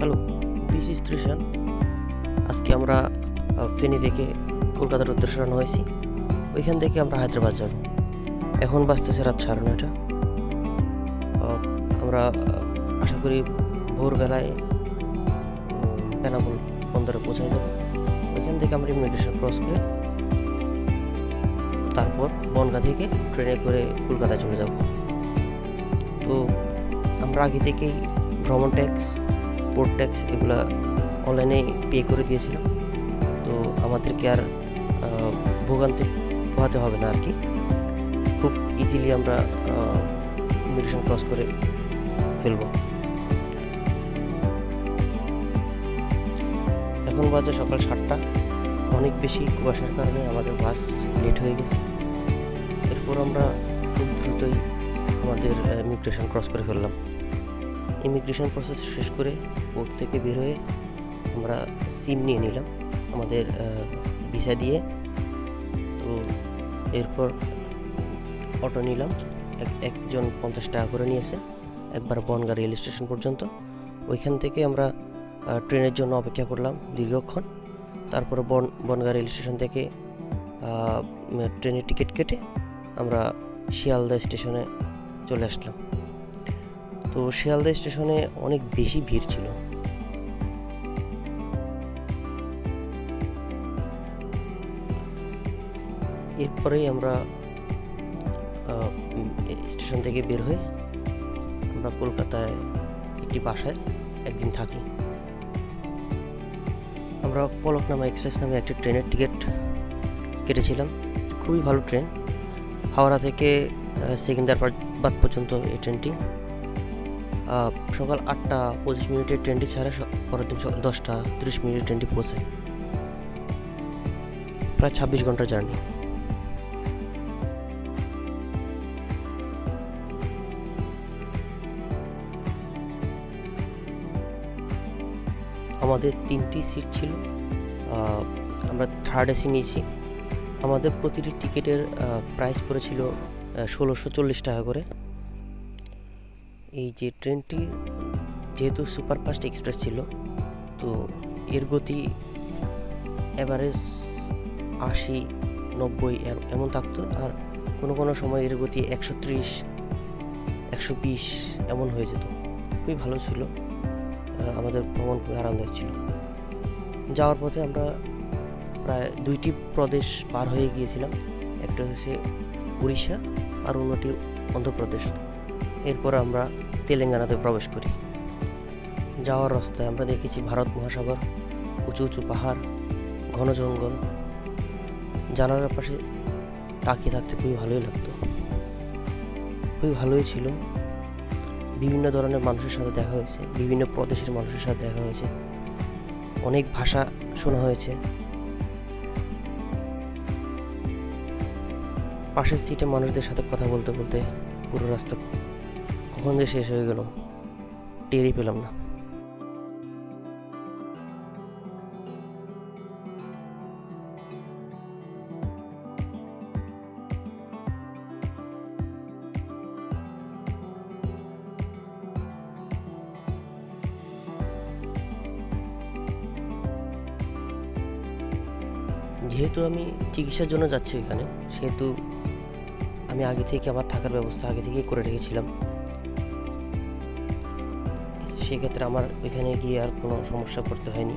Hello this is Trishan আজকে আমরা ফেনি থেকে কলকাতার উদ্দেশ্যে রওনা হয়েছি। ওইখান থেকে আমরা হায়দ্রাবাদ যাব। এখন বাজতেছে রাত সাড়ে নয়টা। আমরা আশা করি ভোরবেলায় বেনাপোল বন্দরে পৌঁছায় যাব। ওইখান থেকে আমরা ইমিগ্রেশন ক্রস করে তারপর বনগা থেকে ট্রেনে করে কলকাতায় চলে যাব। তো আমরা আগে থেকেই ভ্রমণ ট্যাক্স পোর্ট ট্যাক্স এগুলা অনলাইনে পে করে দিয়েছিলাম তো আমাদেরকে আর ভোগান্তি পোহাতে হবে না আর কি খুব ইজিলি আমরা ইমিগ্রেশন ক্রস করে ফেলব। এখন বাজে সকাল সাতটা। অনেক বেশি কুয়াশার কারণে আমাদের বাস লেট হয়ে গেছে। এরপর আমরা খুব দ্রুতই আমাদের ইমিগ্রেশন ক্রস করে ফেললাম। ইমিগ্রেশন প্রসেস শেষ করে পোর্ট থেকে বের হয়ে আমরা সিম নিয়ে নিলাম, আমাদের ভিসা দিয়ে। তো এরপর অটো নিলাম, এক, একজন পঞ্চাশ টাকা করে নিয়েছে, একবার বনগা রেল স্টেশন পর্যন্ত। ওইখান থেকে আমরা ট্রেনের জন্য অপেক্ষা করলাম দীর্ঘক্ষণ। তারপরে বন, বনগা রেল স্টেশন থেকে ট্রেনের টিকিট কেটে আমরা শিয়ালদা স্টেশনে চলে আসলাম। তো শিয়ালদা স্টেশনে অনেক বেশি ভিড় ছিল। এরপরেই আমরা স্টেশন থেকে বের হয়ে আমরা কলকাতায় একটি বাসায় একদিন থাকি। আমরা পলকনামা এক্সপ্রেস নামে একটি ট্রেনের টিকিট কেটেছিলাম। খুবই ভালো ট্রেন। হাওড়া থেকে সেকেন্দারবাদ পর্যন্ত এই ট্রেনটি। সকাল আটটা পঁচিশ মিনিটের ট্রেনটি ছাড়া পরের দিন দশটা তিরিশ মিনিটের ট্রেনটি পৌঁছায় প্রায় ছাব্বিশ ঘণ্টার জার্নি। আমাদের তিনটি সিট ছিল আমরা থার্ড এসি নিয়েছি। আমাদের প্রতিটি টিকিটের প্রাইস পড়েছিল ষোলোশো চল্লিশ টাকা করে। এই যে ট্রেনটি যেহেতু সুপারফাস্ট এক্সপ্রেস ছিল, তো এর গতি অ্যাভারেজ আশি, নব্বই এমন থাকতো আর কোনো কোনো সময় এর গতি একশো ত্রিশ, একশো বিশ এমন হয়ে যেত। খুবই ভালো ছিল আমাদের ভ্রমণ খুবই আরামদায়ক ছিল। যাওয়ার পথে আমরা প্রায় দুইটি প্রদেশ পার হয়ে গিয়েছিলাম। একটা হচ্ছে উড়িষ্যা আর অন্যটি অন্ধ্রপ্রদেশ। এরপর আমরা তেলেঙ্গানাতে প্রবেশ করি। যাওয়ার রাস্তায় আমরা দেখেছি ভারত মহাসাগর, উঁচু উঁচু পাহাড়, ঘন জঙ্গল। জানালার পাশে তাকিয়ে থাকতে খুবই ভালোই লাগতো। খুবই ভালোই ছিল। বিভিন্ন ধরনের মানুষের সাথে দেখা হয়েছে, বিভিন্ন প্রদেশের মানুষের সাথে দেখা হয়েছে। অনেক ভাষা শোনা হয়েছে। পাশের সিটে মানুষদের সাথে কথা বলতে বলতে পুরো রাস্তা কখন শেষ হয়ে গেল। টেরই পেলাম না। যেহেতু আমি চিকিৎসার জন্য যাচ্ছি এখানে, সেহেতু আমি আগে থেকে আমার থাকার ব্যবস্থা আগে থেকেই করে রেখেছিলাম। সেক্ষেত্রে আমার ওইখানে গিয়ে আর কোনো সমস্যা পড়তে হয়নি।